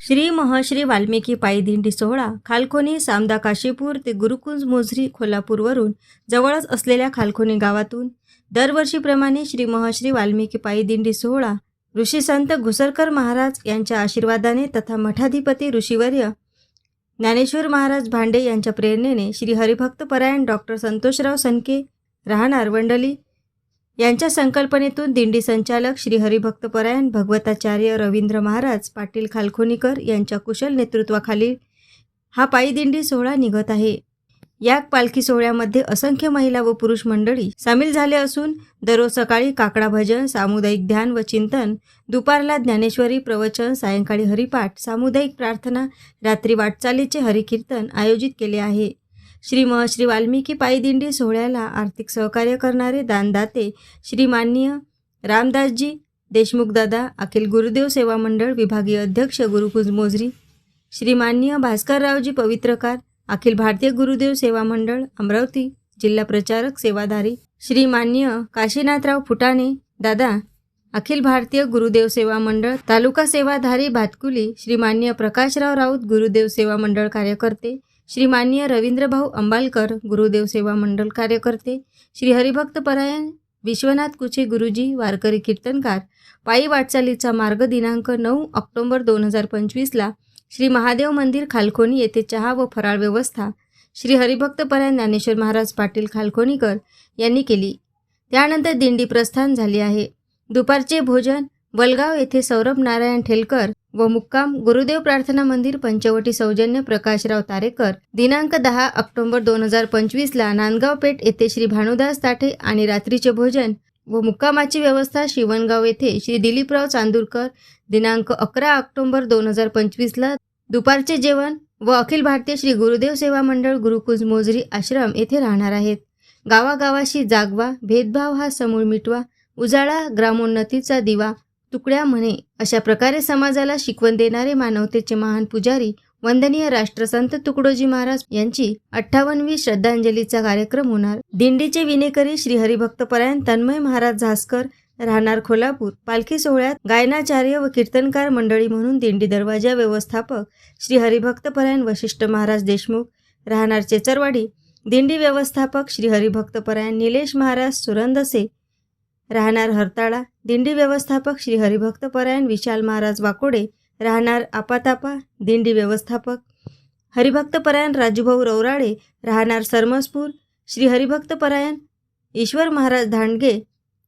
श्री महश्री वाल्मिकी पायी दिंडी सोहळा खालखोनी सामदा काशीपूर ते गुरुकुंज मोझरी कोल्हापूरवरून जवळच असलेल्या खालखोनी गावातून दरवर्षीप्रमाणे श्री महश्री वाल्मिकी पायी दिंडी सोहळा ऋषी संत घुसरकर महाराज यांच्या आशीर्वादाने तथा मठाधिपती ऋषीवर्य ज्ञानेश्वर महाराज भांडे यांच्या प्रेरणेने श्री हरिभक्त परायण डॉक्टर संतोषराव सनके राहणार वंडली यांच्या संकल्पनेतून दिंडी संचालक श्री हरिभक्त परायण भगवताचार्य रवींद्र महाराज पाटील खालखोनीकर यांच्या कुशल नेतृत्वाखाली हा पायी दिंडी सोहळा निघत आहे. या पालखी सोहळ्यामध्ये असंख्य महिला व पुरुष मंडळी सामील झाले असून दररोज सकाळी काकडा भजन सामुदायिक ध्यान व चिंतन दुपारला ज्ञानेश्वरी प्रवचन सायंकाळी हरिपाठ सामुदायिक प्रार्थना रात्री वाटचालीचे हरिकीर्तन आयोजित केले आहे. श्री महश्री वाल्मिकी पायदिंडी सोहळ्याला आर्थिक सहकार्य करणारे दानदाते श्री माननीय रामदासजी देशमुखदादा अखिल गुरुदेव सेवा मंडळ विभागीय अध्यक्ष गुरुकुंज मोजरी श्री माननीय भास्कररावजी पवित्रकार अखिल भारतीय गुरुदेव सेवा मंडळ अमरावती जिल्हा प्रचारक सेवाधारी श्री माननीय काशीनाथराव फुटाणे दादा अखिल भारतीय गुरुदेव सेवा मंडळ तालुका सेवाधारी भातकुली श्री माननीय प्रकाशराव राऊत गुरुदेव सेवा मंडळ कार्यकर्ते श्रीमान्य रवींद्रभाऊ अंबालकर गुरुदेव सेवा मंडळ कार्यकर्ते श्री हरिभक्त परायण विश्वनाथ कुचे गुरुजी वारकरी कीर्तनकार पायी वाटचालीचा मार्ग दिनांक नऊ ऑक्टोंबर दोन हजार पंचवीसला श्री महादेव मंदिर खालखोनी येथे चहा व फराळ व्यवस्था श्री हरिभक्त परायण ज्ञानेश्वर महाराज पाटील खालखोनीकर यांनी केली. त्यानंतर दिंडी प्रस्थान झाली आहे. दुपारचे भोजन वलगाव येथे सौरभ नारायण ठेलकर व मुक्काम गुरुदेव प्रार्थना मंदिर पंचवटी सौजन्य प्रकाशराव तारेकर दिनांक दहा ऑक्टोबर दोन हजार पंचवीसला नांदगाव पेठ येथे श्री भानुदास ताठे आणि रात्रीचे भोजन व मुक्कामाची व्यवस्था शिवणगाव येथे श्री दिलीपराव चांदूरकर दिनांक अकरा ऑक्टोबर दोन हजार पंचवीसला दुपारचे जेवण व अखिल भारतीय श्री गुरुदेव सेवा मंडळ गुरुकुंज मोजरी आश्रम येथे राहणार आहेत. गावागावाशी जागवा भेदभाव हा समूळ मिटवा उजाळा ग्रामोन्नतीचा दिवा तुकड्या म्हणे अशा प्रकारे समाजाला शिकवण देणारे मानवतेचे महान पुजारी वंदनीय राष्ट्रसंत तुकडोजी महाराज यांची अठ्ठावन्नवी श्रद्धांजलीचा कार्यक्रम होणार. दिंडीचे विनेकरी श्री हरिभक्तपरायण तन्मय महाराज झासकर राहणार खोलापूर. पालखी सोहळ्यात गायनाचार्य व कीर्तनकार मंडळी म्हणून दिंडी दरवाजा व्यवस्थापक श्री हरिभक्तपरायण वशिष्ठ महाराज देशमुख राहणार चेचरवाडी. दिंडी व्यवस्थापक श्री हरिभक्तपरायण निलेश महाराज सुरंदसे राहणार हरताळा दिंडी व्यवस्थापक श्री हरिभक्त परायण विशाल महाराज वाकोडे राहणार आपातापा दिंडी व्यवस्थापक हरिभक्त परायण राजूभाऊ रौराळे राहणार सरमसपूर श्री हरिभक्त परायण ईश्वर महाराज धांडगे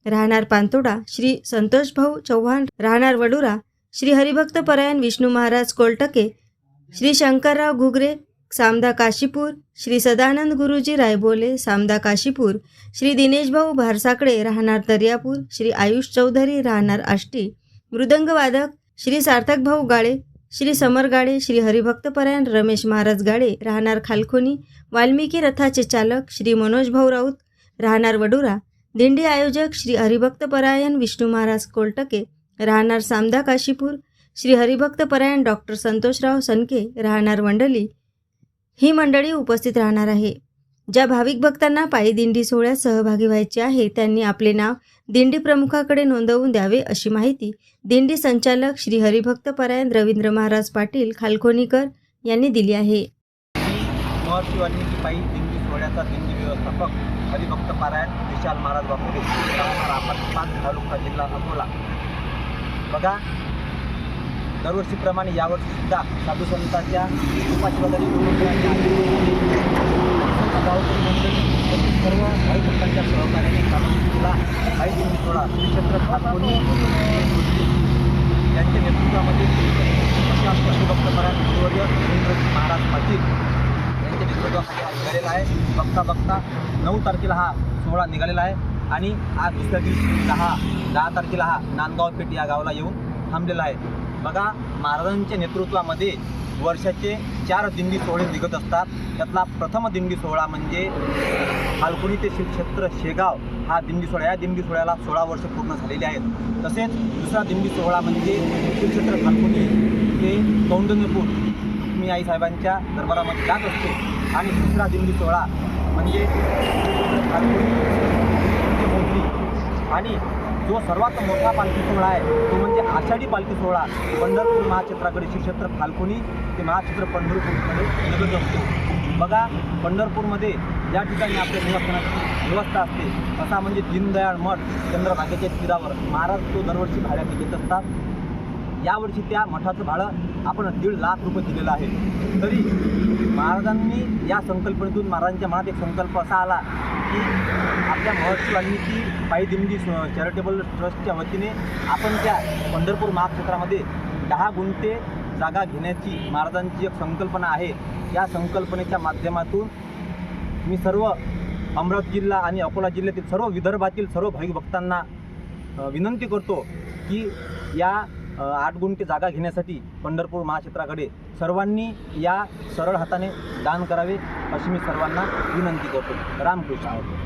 राहणार पांतोडा श्री संतोषभाऊ चव्हाण राहणार वडुरा श्री हरिभक्त परायण विष्णू महाराज कोलटके श्री शंकरराव घुगरे सामदा काशीपूर श्री सदानंद गुरुजी रायबोले सामदा काशीपूर श्री दिनेशभाऊ भारसाकडे राहणार दर्यापूर श्री आयुष चौधरी राहणार आष्टी मृदंगवादक श्री सार्थक भाऊ गाळे श्री समर गाळे श्री हरिभक्तपरायण रमेश महाराज गाळे राहणार खालखोनी वाल्मिकी रथाचे चालक श्री मनोज भाऊ राऊत राहणार वडुरा दिंडी आयोजक श्री हरिभक्तपरायण विष्णू महाराज कोलटके राहणार सामदा काशीपूर श्री हरिभक्तपरायण डॉक्टर संतोषराव सनके राहणार वंडली ही मंडळी उपस्थित राहणार आहे. ज्या भाविक भक्तांना पायी दिंडी सोहळ्यात सहभागी व्हायचे आहे त्यांनी आपले नाव दिंडी प्रमुखाकडे नोंदवून द्यावे अशी माहिती दिंडी संचालक श्री हरिभक्त परायण रवींद्र महाराज पाटील खालखोनीकर यांनी दिली आहे. पायी दिंडी सोहळ्याचा दिंडी व्यवस्थापक हरिभक्त पारायण विशाल महाराज बापू आपण पाच तालुका जिल्हा अकोला. बघा दरवर्षीप्रमाणे यावर्षी सुद्धा साधू संतांच्या उपाशिवादाची गावकरी मंडळी सर्व भाई भक्तांच्या सहकार्याने कामगिरीला भाई दिंडी सोळा श्रीक्षेत्र खातकोणी यांच्या नेतृत्वामध्ये प्रशांत हरिभक्त परायण गुरुवर्य रवींद्रजी महाराज पाटील यांच्या नेतृत्वाखाली हा निघालेला आहे. बघता बघता नऊ तारखेला हा सोहळा निघालेला आहे. आणि आज दुसऱ्या दिवशी दहा दहा तारखेला हा नांदगाव पेठ या गावाला येऊन थांबलेला आहे. बघा महाराजांच्या नेतृत्वामध्ये वर्षाचे चार दिंडी सोहळे निघत असतात. त्यातला प्रथम दिंडी सोहळा म्हणजे फाल्गुनी ते श्रीक्षेत्र शेगाव हा दिंडी सोहळा या दिंडी सोहळ्याला सोळा वर्ष पूर्ण झालेले आहेत. तसेच दुसरा दिंडी सोहळा म्हणजे शिवक्षेत्र फाल्गुनी ते कौंडण्यपूर मी आईसाहेबांच्या दरबारामध्ये जात असते. आणि तिसरा दिंडी सोहळा म्हणजे आणि जो सर्वात मोठा पालखी सोहळा आहे तो म्हणजे आषाढी पालखी सोहळा. पंढरपूर महाक्षेत्राकडे श्रीक्षेत्र क्षेत्र ते महाक्षेत्र पंढरपूरमध्ये नगर असतो. बघा पंढरपूरमध्ये ज्या ठिकाणी आपल्या निवासस्थानाची व्यवस्था असते असा म्हणजे दीनदयाळ मठ चंद्रभागेच्या तीरावर. महाराज तो दरवर्षी भाड्याने घेत असतात. यावर्षी त्या मठाचं भाडं आपण दीड लाख रुपये दिलेलं आहे. तरी महाराजांनी या संकल्पनेतून महाराजांच्या मनात एक संकल्प असा आला की आपल्या महर्षीवांनी ती पायी दिंडी चॅरिटेबल ट्रस्टच्या वतीने आपण त्या पंढरपूर महाक्षेत्रामध्ये दहा गुंठे जागा घेण्याची महाराजांची एक संकल्पना आहे. या संकल्पनेच्या माध्यमातून मी सर्व अमरावती जिल्हा आणि अकोला जिल्ह्यातील सर्व विदर्भातील सर्व भाविक भक्तांना विनंती करतो की या आठ गुंठे जागा घेण्यासाठी पंढरपूर महाक्षेत्राकडे सर्वांनी या सरळ हाताने दान करावे अशी मी सर्वांना विनंती करतो रामकृष्ण हरी.